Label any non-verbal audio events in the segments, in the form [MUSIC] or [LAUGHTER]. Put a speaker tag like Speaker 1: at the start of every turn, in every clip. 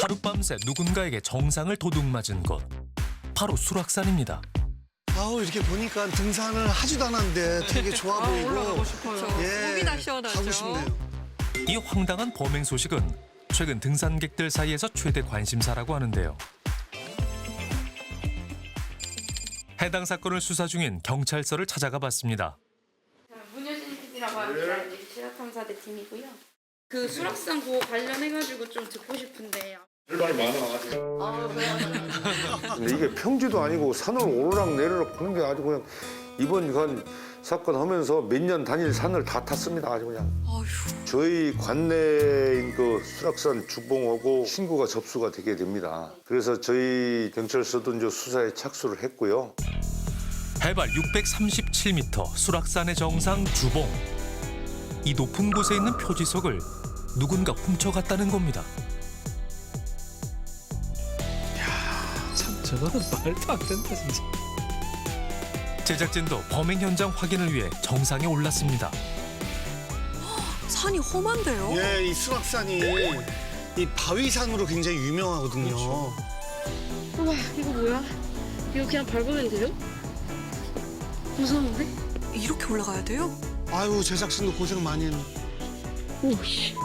Speaker 1: 하룻밤새 누군가에게 정상을 도둑맞은 곳 바로 수락산입니다.
Speaker 2: 아우 이렇게 보니까 등산을 하지도 않았는데 되게 좋아 보이고
Speaker 3: 아, 올라가고 싶어요.
Speaker 2: 예,
Speaker 3: 속이 다 시원하죠.
Speaker 2: 가고 싶네요.
Speaker 1: 이 황당한 범행 소식은 최근 등산객들 사이에서 최대 관심사라고 하는데요. 해당 사건을 수사 중인 경찰서를 찾아가 봤습니다.
Speaker 4: 문효진 PD라고 합니다. 이제 실화탐사대 팀이고요. 그 수락산 그거 관련해가지고 좀 듣고 싶은데.
Speaker 5: 근데 이게 평지도 아니고 산을 오르락 내리락 하는 게 아주 그냥 이번 간 사건 하면서 몇 년 단일 산을 다 탔습니다. 아주 그냥.
Speaker 3: 어휴.
Speaker 5: 저희 관내인 그 수락산 주봉하고 신고가 접수가 되게 됩니다. 그래서 저희 경찰서도 이제 수사에 착수를 했고요.
Speaker 1: 해발 637m 수락산의 정상 주봉. 이 높은 곳에 있는 표지석을 누군가 훔쳐갔다는 겁니다.
Speaker 6: 저거는 말도 안 된다 진짜.
Speaker 1: 제작진도 범행 현장 확인을 위해 정상에 올랐습니다.
Speaker 3: 산이 험한데요?
Speaker 2: 예, 이 수락산이 이 바위산으로 굉장히 유명하거든요.
Speaker 4: 우와 이거 뭐야? 이거 그냥 밟으면 돼요? 무서운데?
Speaker 3: 이렇게 올라가야 돼요?
Speaker 2: 아유 제작진도 고생 많이 했네.
Speaker 4: 오씨.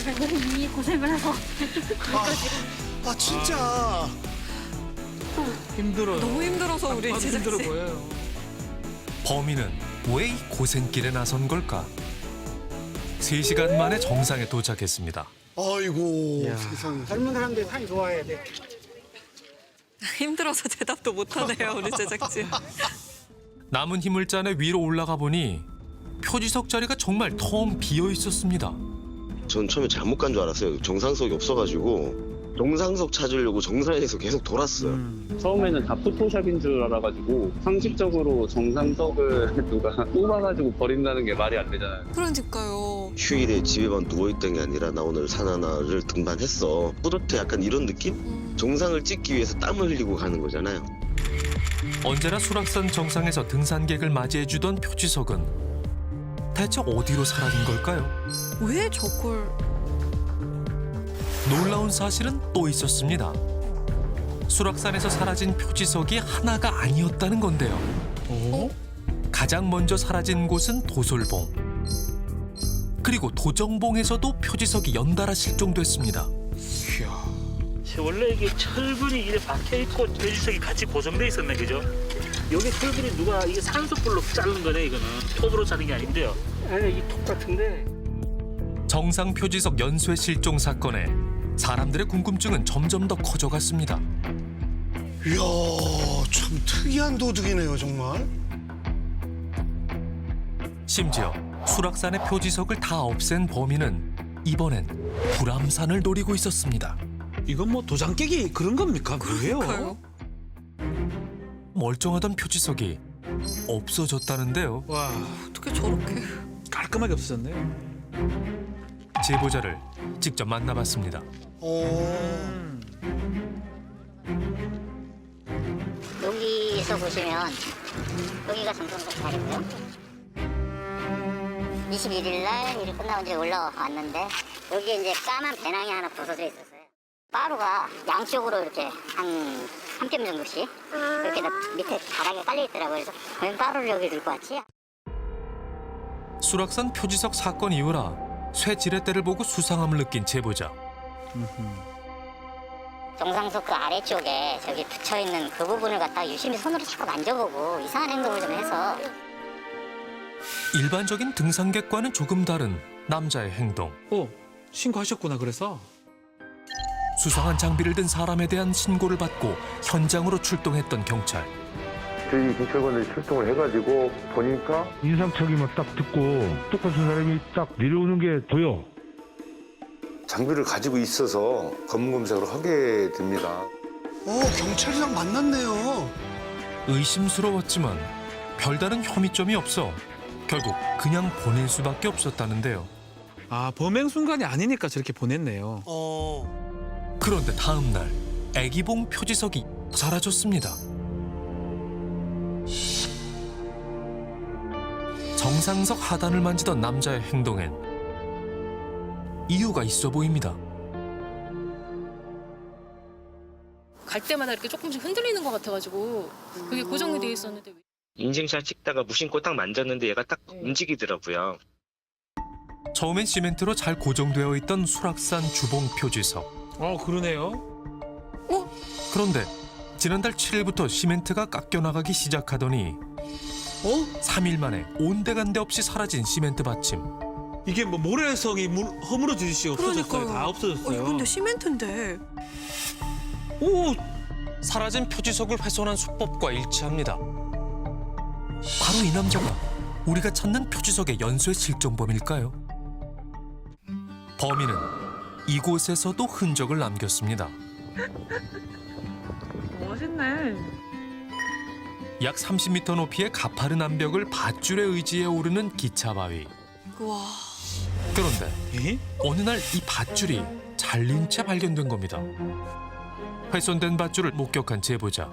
Speaker 4: [LAUGHS] 싶다. 이미 고생을 해서.
Speaker 2: 아 진짜
Speaker 6: 힘들어요.
Speaker 3: 너무 힘들어서 우리
Speaker 6: 힘들어
Speaker 3: 제작진.
Speaker 6: 보여요.
Speaker 1: 범인은 왜 이 고생길에 나선 걸까? 3시간 만에 정상에 도착했습니다.
Speaker 2: 아이고
Speaker 6: 이야.
Speaker 2: 세상에.
Speaker 7: 젊은 사람들이 산이 좋아해야 돼. [LAUGHS]
Speaker 3: 힘들어서 대답도 못하네요 우리 제작진. [LAUGHS]
Speaker 1: 남은 힘을 짜내 위로 올라가 보니 표지석 자리가 정말 텅 비어 있었습니다.
Speaker 8: 전 처음에 잘못 간 줄 알았어요. 정상석이 없어가지고 정상석 찾으려고 정상에서 계속 돌았어요.
Speaker 6: 음.
Speaker 9: 처음에는 다 포토샵인 줄 알아가지고 상식적으로 정상석을 [LAUGHS] 누가 뽑아가지고 버린다는 게 말이 안 되잖아요.
Speaker 3: 그러니까요.
Speaker 8: 휴일에 집에만 누워있던 게 아니라 나 오늘 산 하나를 등반했어. 뿌듯해 약간 이런 느낌?
Speaker 3: 음,
Speaker 8: 정상을 찍기 위해서 땀을 흘리고 가는 거잖아요.
Speaker 1: 언제나 수락산 정상에서 등산객을 맞이해주던 표지석은 대체 어디로 사라진 걸까요?
Speaker 3: 왜 저걸?
Speaker 1: 놀라운 사실은 또 있었습니다. 수락산에서 사라진 표지석이 하나가 아니었다는 건데요.
Speaker 6: 어?
Speaker 1: 가장 먼저 사라진 곳은 도솔봉. 그리고 도정봉에서도 표지석이 연달아 실종됐습니다.
Speaker 10: 원래 이게 철근이 이래 박혀 있고 표지석이 같이 고정돼 있었네 그죠? 여기 철근이 누가 이게 산소불로 자른 거네 이거는 톱으로 자른 게 아닌데요. 아니 이톱 같은데
Speaker 1: 정상 표지석 연쇄 실종 사건에 사람들의 궁금증은 점점 더 커져갔습니다.
Speaker 2: 이야 참 특이한 도둑이네요 정말.
Speaker 1: 심지어 수락산의 표지석을 다 없앤 범인은 이번엔 불암산을 노리고 있었습니다.
Speaker 6: 이건 뭐 도장 깨기 그런 겁니까?
Speaker 3: 뭐예요?
Speaker 1: 멀쩡하던 표지석이 없어졌다는데요.
Speaker 6: 와
Speaker 3: 어떻게 저렇게?
Speaker 6: 깔끔하게 없어졌네요.
Speaker 1: 제보자를 직접 만나봤습니다.
Speaker 2: 어.
Speaker 11: 여기서 보시면 여기가 정성석 자리고요. 21일 날 일이 끝나고 이제 올라왔는데 여기에 이제 까만 배낭이 하나 부서져 있었어요. 빠루가 양쪽으로 이렇게 한 3점 정도씩 이렇게 다 밑에 바닥에 깔려 있더라고요. 그래서 웬 빠루를 여기 들고 왔지?
Speaker 1: 수락산 표지석 사건 이후라 쇠 지렛대를 보고 수상함을 느낀 제보자.
Speaker 11: 정상석 그 아래쪽에 저기 붙여 있는 그 부분을 갖다 유심히 손으로 자꾸 만져보고 이상한 행동을 좀 해서
Speaker 1: 일반적인 등산객과는 조금 다른 남자의 행동.
Speaker 6: 어 신고하셨구나 그래서.
Speaker 1: 수상한 장비를 든 사람에 대한 신고를 받고 현장으로 출동했던 경찰.
Speaker 5: 저희 경찰관들이 출동을 해가지고 보니까
Speaker 12: 인상착의만 딱 듣고 똑같은 사람이 딱 내려오는 게 보여.
Speaker 5: 장비를 가지고 있어서 검문 검색을 하게 됩니다.
Speaker 2: 어 경찰이랑 만났네요.
Speaker 1: 의심스러웠지만 별다른 혐의점이 없어 결국 그냥 보낼 수밖에 없었다는데요.
Speaker 6: 아 범행 순간이 아니니까 저렇게 보냈네요.
Speaker 2: 어.
Speaker 1: 그런데 다음 날 애기봉 표지석이 사라졌습니다. 정상석 하단을 만지던 남자의 행동엔 이유가 있어 보입니다.
Speaker 7: 갈 때마다 이렇게 조금씩 흔들리는 것 같아가지고 그게 고정이 돼 있었는데
Speaker 10: 인증샷 찍다가 무심코 딱 만졌는데 얘가 딱 움직이더라고요.
Speaker 1: 처음엔 시멘트로 잘 고정되어 있던 수락산 주봉 표지석.
Speaker 6: 어 그러네요.
Speaker 1: 그런데 지난달 7일부터 시멘트가 깎여 나가기 시작하더니
Speaker 2: 어?
Speaker 1: 3일 만에 온데간데 없이 사라진 시멘트 받침.
Speaker 6: 이게 뭐 모래성이 물, 허물어지듯이 없어졌어요. 다
Speaker 3: 어,
Speaker 6: 없어졌어요.
Speaker 3: 이건데 시멘트인데.
Speaker 1: 오! 사라진 표지석을 훼손한 수법과 일치합니다. 바로 이 남자가 우리가 찾는 표지석의 연쇄 실종 범일까요? 범인은 이곳에서도 흔적을 남겼습니다.
Speaker 3: 멋있네.
Speaker 1: 약 30m 높이의 가파른 암벽을 밧줄에 의지해 오르는 기차 바위.
Speaker 3: 와.
Speaker 1: 그런데
Speaker 6: 예?
Speaker 1: 어느 날 이 밧줄이 잘린 채 발견된 겁니다. 훼손된 밧줄을 목격한 제보자.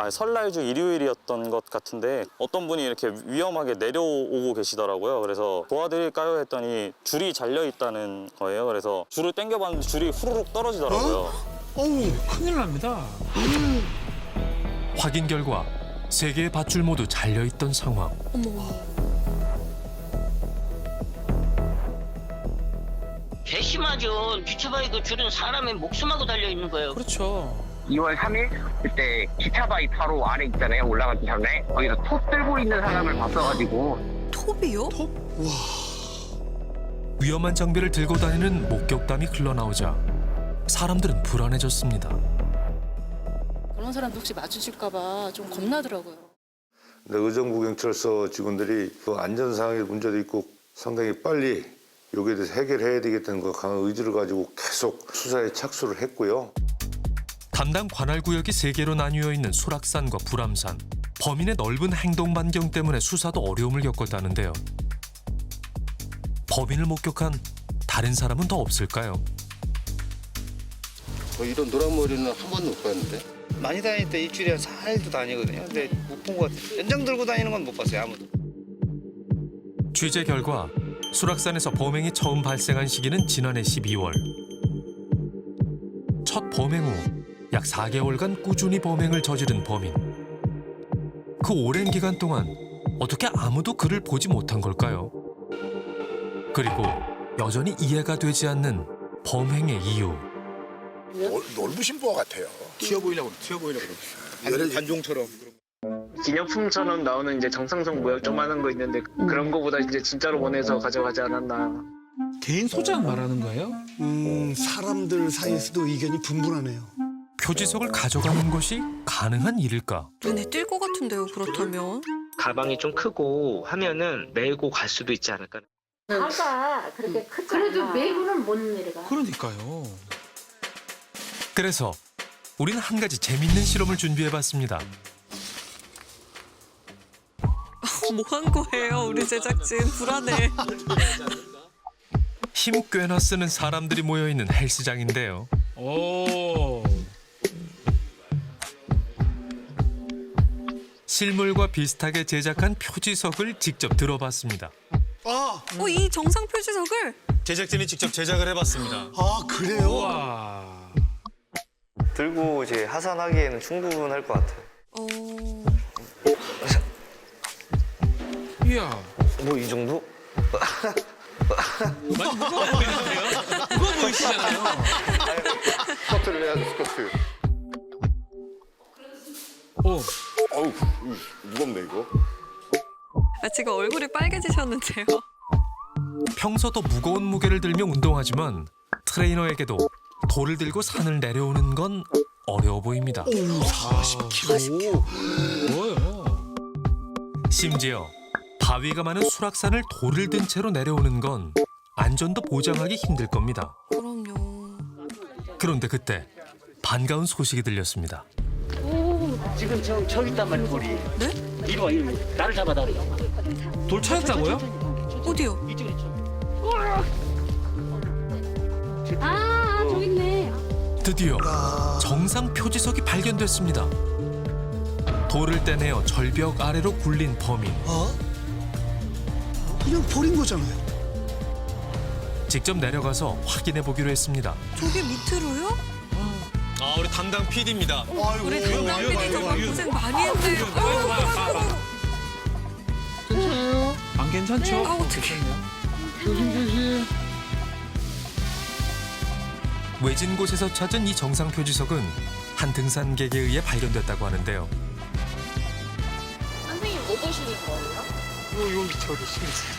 Speaker 9: 아, 설날 주 일요일이었던 것 같은데 어떤 분이 이렇게 위험하게 내려오고 계시더라고요. 그래서 도와드릴까요 했더니 줄이 잘려 있다는 거예요. 그래서 줄을 당겨봤는데 줄이 후루룩 떨어지더라고요.
Speaker 2: 어우,
Speaker 6: 큰일 납니다.
Speaker 1: 확인 결과 세 개의 밧줄 모두 잘려 있던 상황.
Speaker 3: 어머.
Speaker 10: 괘씸하죠. 기차바이그 줄은 사람의 목숨하고 달려 있는 거예요.
Speaker 6: 그렇죠.
Speaker 10: 2월 3일 그때 기차바이 바로 아래 있잖아요. 올라가기 전에 거기서 톱 들고 있는 사람을 봤어가지고
Speaker 3: 톱이요?
Speaker 1: 위험한 장비를 들고 다니는 목격담이 흘러나오자 사람들은 불안해졌습니다.
Speaker 7: 그런 사람도 혹시 마주칠까봐 좀 겁나더라고요.
Speaker 5: 근데 의정부 경찰서 직원들이 그 안전상의 문제도 있고 상당히 빨리 여기에 대해서 해결해야 되겠다는 그 강한 의지를 가지고 계속 수사에 착수를 했고요.
Speaker 1: 담당 관할 구역이 세 개로 나뉘어 있는 수락산과 불암산. 범인의 넓은 행동 반경 때문에 수사도 어려움을 겪었다는데요. 범인을 목격한 다른 사람은 더 없을까요?
Speaker 5: 이런 노란 머리는 한 번도 못 봤는데.
Speaker 2: 많이 다닐 때 일주일에 한 4일도 다니거든요. 근데 못 본 것 같아요. 연장 들고 다니는 건 못 봤어요, 아무도.
Speaker 1: 취재 결과 수락산에서 범행이 처음 발생한 시기는 지난해 12월. 첫 범행 후 약 4개월간 꾸준히 범행을 저지른 범인. 그 오랜 기간 동안 어떻게 아무도 그를 보지 못한 걸까요? 그리고 여전히 이해가 되지 않는 범행의 이유.
Speaker 5: 넓으신 것 같아요. 튀어 보이려고 튀어 보이려고 반, 반종처럼.
Speaker 10: 기념품처럼 나오는 이제 정상성 모양 조그마한 거 있는데 그런 거보다 이제 진짜로 원해서 가져가지 않았나.
Speaker 6: 개인 소장 말하는 거예요?
Speaker 2: 음, 사람들 사이에서도 의견이 분분하네요.
Speaker 1: 표지석을 가져가는 것이 가능한 일일까?
Speaker 3: 눈에 띌 것 같은데요, 그렇다면.
Speaker 10: 가방이 좀 크고 하면은 메고 갈 수도 있지 않을까.
Speaker 11: 아까 그렇게 크지 그래도 메고는 못 내려가.
Speaker 6: 그러니까요.
Speaker 1: 그래서 우리는 한 가지 재밌는 실험을 준비해봤습니다.
Speaker 3: 뭐 한 거예요, 우리 제작진. 불안해.
Speaker 1: 힘 꽤나 쓰는 사람들이 모여있는 헬스장인데요.
Speaker 6: 오.
Speaker 1: 실물과 비슷하게 제작한 표지석을 직접 들어봤습니다.
Speaker 2: 아,
Speaker 3: 어, 이 정상 표지석을
Speaker 2: 제작진이 직접 제작을 해봤습니다. 아, 그래요?
Speaker 6: 와.
Speaker 9: 들고 이제 하산하기에는 충분할 것 같아요.
Speaker 3: 어.
Speaker 6: 이야.
Speaker 9: 뭐 이 정도?
Speaker 6: 많이 무거워 보이는데요? 무거워 보이시잖아요.
Speaker 5: 스쿼트를 해야지 스쿼트.
Speaker 6: 오.
Speaker 5: 어우 무겁네 이거.
Speaker 3: 아, 지금 얼굴이 빨개지셨는데요.
Speaker 1: 평소도 무거운 무게를 들며 운동하지만 트레이너에게도 돌을 들고 산을 내려오는 건 어려워 보입니다.
Speaker 2: 오, 40kg.
Speaker 6: 뭐예요?
Speaker 1: 심지어 바위가 많은 수락산을 돌을 든 채로 내려오는 건 안전도 보장하기 힘들 겁니다.
Speaker 3: 그럼요.
Speaker 1: 그런데 그때 반가운 소식이 들렸습니다.
Speaker 10: 지금 저 저기 있단 말이야 돌이.
Speaker 3: 네?
Speaker 10: 이리 와 이리 와. 나를 잡아 나를.
Speaker 6: 돌 찾았다고요?
Speaker 3: 어디요?
Speaker 10: 이쪽에 있죠.
Speaker 11: 아, 저기 있네.
Speaker 1: 드디어 정상 표지석이 발견됐습니다. 돌을 떼내어 절벽 아래로 굴린 범인.
Speaker 2: 어? 그냥 버린 거잖아요.
Speaker 1: 직접 내려가서 확인해 보기로 했습니다.
Speaker 3: 저게 밑으로요?
Speaker 1: 아, 우리 담당 PD입니다.
Speaker 3: 우리 담당 PD 정말 고생 많이. 아이고, 아이고, 아이고.
Speaker 6: 안 괜찮죠?
Speaker 3: 아, 어떡해.
Speaker 1: 외진 곳에서 찾은 이 정상 표지석은 한 등산객에 의해 발견됐다고 하는데요.
Speaker 4: 선생님 뭐 보시는 거예요?
Speaker 10: 요, 요 밑에 어디 있어요?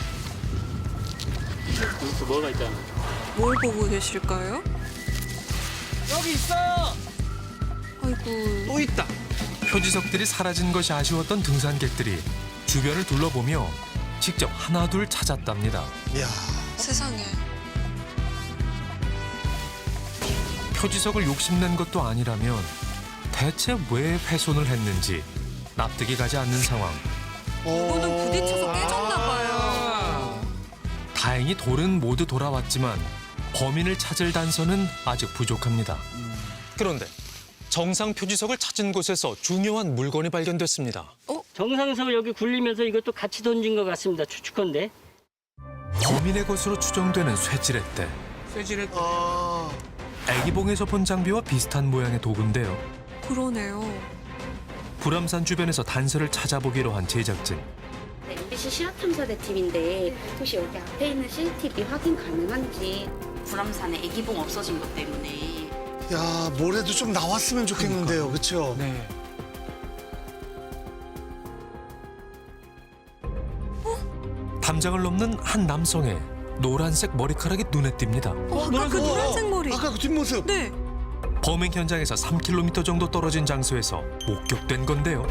Speaker 10: 여기서 뭐가 있잖아.
Speaker 3: 뭘 보고 계실까요?
Speaker 6: 여기 있어요.
Speaker 3: 아이고.
Speaker 6: 또 있다.
Speaker 1: 표지석들이 사라진 것이 아쉬웠던 등산객들이 주변을 둘러보며 직접 하나둘 찾았답니다.
Speaker 3: 세상에.
Speaker 1: 표지석을 욕심낸 것도 아니라면 대체 왜 훼손을 했는지 납득이 가지 않는 상황.
Speaker 3: 이거는 부딪혀서 깨졌나 봐요.
Speaker 1: 다행히 돌은 모두 돌아왔지만 범인을 찾을 단서는 아직 부족합니다. 그런데 정상 표지석을 찾은 곳에서 중요한 물건이 발견됐습니다.
Speaker 10: 정상석을 여기 굴리면서 이것도 같이 던진 것 같습니다. 추측컨대.
Speaker 1: 범인의 것으로 추정되는 쇠지렛대.
Speaker 6: 쇠질했.
Speaker 1: 애기봉에서 본 장비와 비슷한 모양의 도구인데요.
Speaker 3: 그러네요.
Speaker 1: 불암산 주변에서 단서를 찾아보기로 한 제작진.
Speaker 4: 네, MBC 실화탐사대 팀인데 혹시 여기 앞에 있는 CCTV 확인 가능한지 불암산에 애기봉 없어진 것 때문에
Speaker 13: 야, 뭐래도 좀 나왔으면 좋겠는데요. 그렇죠?
Speaker 6: 네.
Speaker 1: 담장을 넘는 한 남성의 노란색 머리카락이 눈에 띕니다.
Speaker 3: 어, 아까 그 노란색 머리.
Speaker 13: 아까 그 뒷모습.
Speaker 3: 네.
Speaker 1: 범행 현장에서 3km 정도 떨어진 장소에서 목격된 건데요.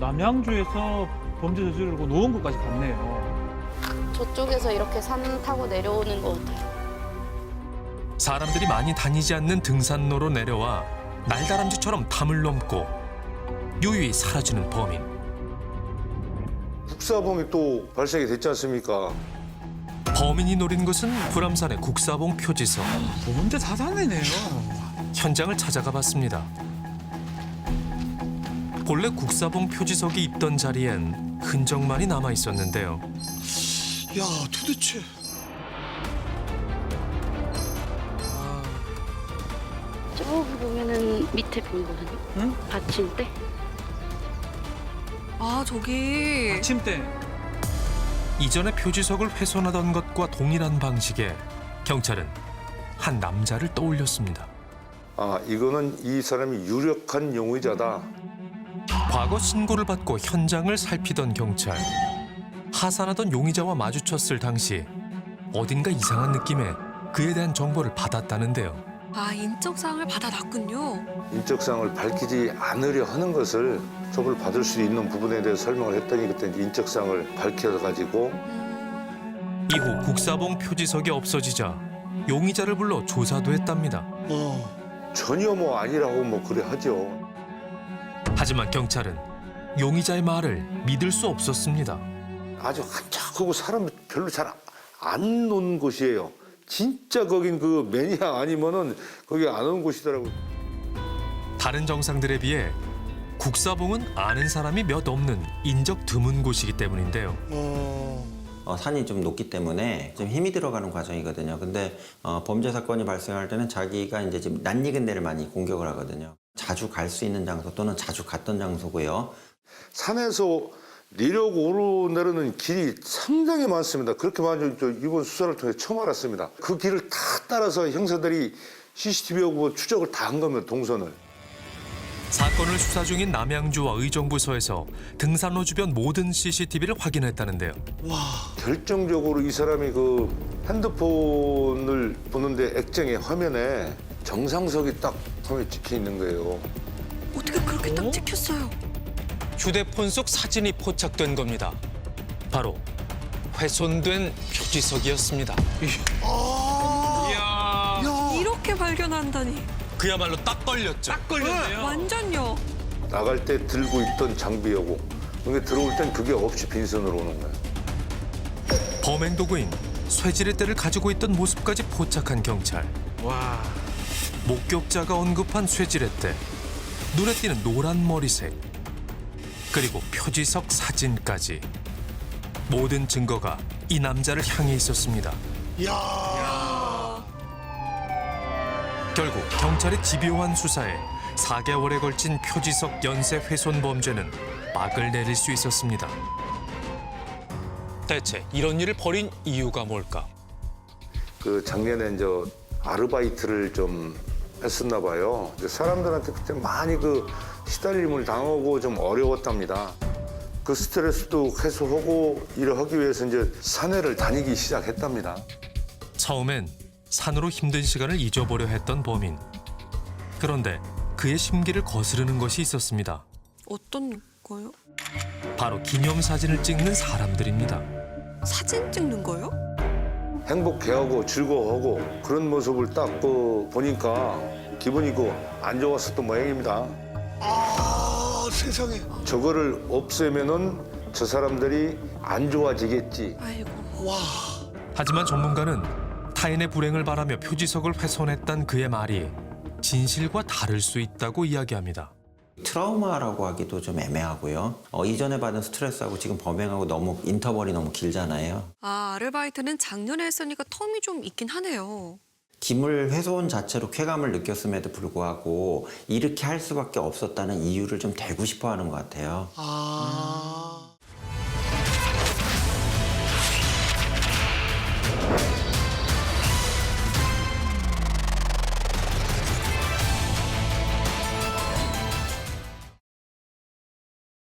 Speaker 6: 남양주에서 범죄 저지르고 노원구까지 갔네요.
Speaker 4: 저쪽에서 이렇게 산 타고 내려오는 것 같아요.
Speaker 1: 사람들이 많이 다니지 않는 등산로로 내려와 날다람쥐처럼 담을 넘고 유유히 사라지는 범인.
Speaker 5: 국사범이 또 발생이 됐지 않습니까?
Speaker 1: 범인이 노린 것은 불암산의 국사봉 표지석.
Speaker 6: 범죄 사단이네요.
Speaker 1: 현장을 찾아가 봤습니다. 본래 국사봉 표지석이 있던 자리엔 흔적만이 남아 있었는데요.
Speaker 13: 야, 도대체.
Speaker 4: 저기 보면은 밑에 보이거든요.
Speaker 6: 응?
Speaker 4: 받침대.
Speaker 3: 아, 저기.
Speaker 6: 아침대.
Speaker 1: 이전에 표지석을 훼손하던 것과 동일한 방식에 경찰은 한 남자를 떠올렸습니다.
Speaker 5: 아, 이거는 이 사람이 유력한 용의자다.
Speaker 1: 과거 신고를 받고 현장을 살피던 경찰. 하산하던 용의자와 마주쳤을 당시 어딘가 이상한 느낌에 그에 대한 정보를 받았다는데요.
Speaker 3: 아, 인적사항을 받아놨군요.
Speaker 5: 인적사항을 밝히지 않으려 하는 것을 처벌 받을 수 있는 부분에 대해서 설명을 했더니 그때 이제 인적사항을 밝혀가지고
Speaker 1: 이후 국사봉 표지석이 없어지자 용의자를 불러 조사도 했답니다.
Speaker 13: 어.
Speaker 5: 전혀 뭐 아니라고 뭐 그래 하죠.
Speaker 1: 하지만 경찰은 용의자의 말을 믿을 수 없었습니다.
Speaker 5: 아주 한적하고 사람 별로 잘안 노는 곳이에요. 진짜 거긴 그 매니아 아니면은 거기 안 오는 곳이더라고요.
Speaker 1: 다른 정상들에 비해 국사봉은 아는 사람이 몇 없는 인적 드문 곳이기 때문인데요.
Speaker 13: 어.
Speaker 14: 산이 좀 높기 때문에 좀 힘이 들어가는 과정이거든요. 근데 어, 범죄 사건이 발생할 때는 자기가 이제 좀 낯익은 데를 많이 공격을 하거든요. 자주 갈 수 있는 장소 또는 자주 갔던 장소고요.
Speaker 5: 산에서 내려고 오르내리는 길이 상당히 많습니다. 그렇게 많이 저 이번 수사를 통해 처음 알았습니다. 그 길을 다 따라서 형사들이 CCTV하고 추적을 다 한 겁니다. 동선을.
Speaker 1: 사건을 수사 중인 남양주와 의정부서에서 등산로 주변 모든 CCTV를 확인했다는데요.
Speaker 5: 결정적으로 이 사람이 그 핸드폰을 보는데 액정의 화면에 정상석이 딱 화면에 찍혀 있는 거예요.
Speaker 3: 어떻게 그렇게 딱 찍혔어요?
Speaker 1: 휴대폰 속 사진이 포착된 겁니다. 바로 훼손된 표지석이었습니다.
Speaker 13: 아. 야.
Speaker 3: 이렇게 발견한다니.
Speaker 1: 그야말로 딱 걸렸죠.
Speaker 6: 딱 걸렸네요.
Speaker 3: 완전요.
Speaker 5: 나갈 때 들고 있던 장비하고 근데 들어올 땐 그게 없이 빈손으로 오는 거예요.
Speaker 1: 범행 도구인 쇠지렛대를 가지고 있던 모습까지 포착한 경찰.
Speaker 6: 와.
Speaker 1: 목격자가 언급한 쇠지렛대. 눈에 띄는 노란 머리색. 그리고 표지석 사진까지. 모든 증거가 이 남자를 향해 있었습니다.
Speaker 13: 야.
Speaker 1: 결국 경찰의 집요한 수사에 4개월에 걸친 표지석 연쇄 훼손 범죄는 막을 내릴 수 있었습니다. 대체 이런 일을 벌인 이유가 뭘까?
Speaker 5: 그 작년에 이제 아르바이트를 좀 했었나 봐요. 이제 사람들한테 그때 많이 그 시달림을 당하고 좀 어려웠답니다. 그 스트레스도 해소하고 일을 하기 위해서 이제 사내를 다니기 시작했답니다.
Speaker 1: 처음엔 산으로 힘든 시간을 잊어보려 했던 범인. 그런데 그의 심기를 거스르는 것이 있었습니다.
Speaker 3: 어떤 거요?
Speaker 1: 바로 기념 사진을 찍는 사람들입니다.
Speaker 3: 사진 찍는 거요?
Speaker 5: 행복해하고 즐거워하고 그런 모습을 딱 그 보니까 기분이 그 안 좋았었던 모양입니다.
Speaker 13: 아 세상에.
Speaker 5: 저거를 없애면은 저 사람들이 안 좋아지겠지.
Speaker 3: 아이고.
Speaker 13: 와.
Speaker 1: 하지만 전문가는 타인의 불행을 바라며 표지석을 훼손했단 그의 말이 진실과 다를 수 있다고 이야기합니다.
Speaker 14: 트라우마라고 하기도 좀 애매하고요. 어, 이전에 받은 스트레스하고 지금 범행하고 너무 인터벌이 너무 길잖아요.
Speaker 3: 아, 아르바이트는 작년에 했으니까 텀이 좀 있긴 하네요.
Speaker 14: 기물 훼손 자체로 쾌감을 느꼈음에도 불구하고 이렇게 할 수밖에 없었다는 이유를 좀 대고 싶어 하는 것 같아요.
Speaker 13: 아.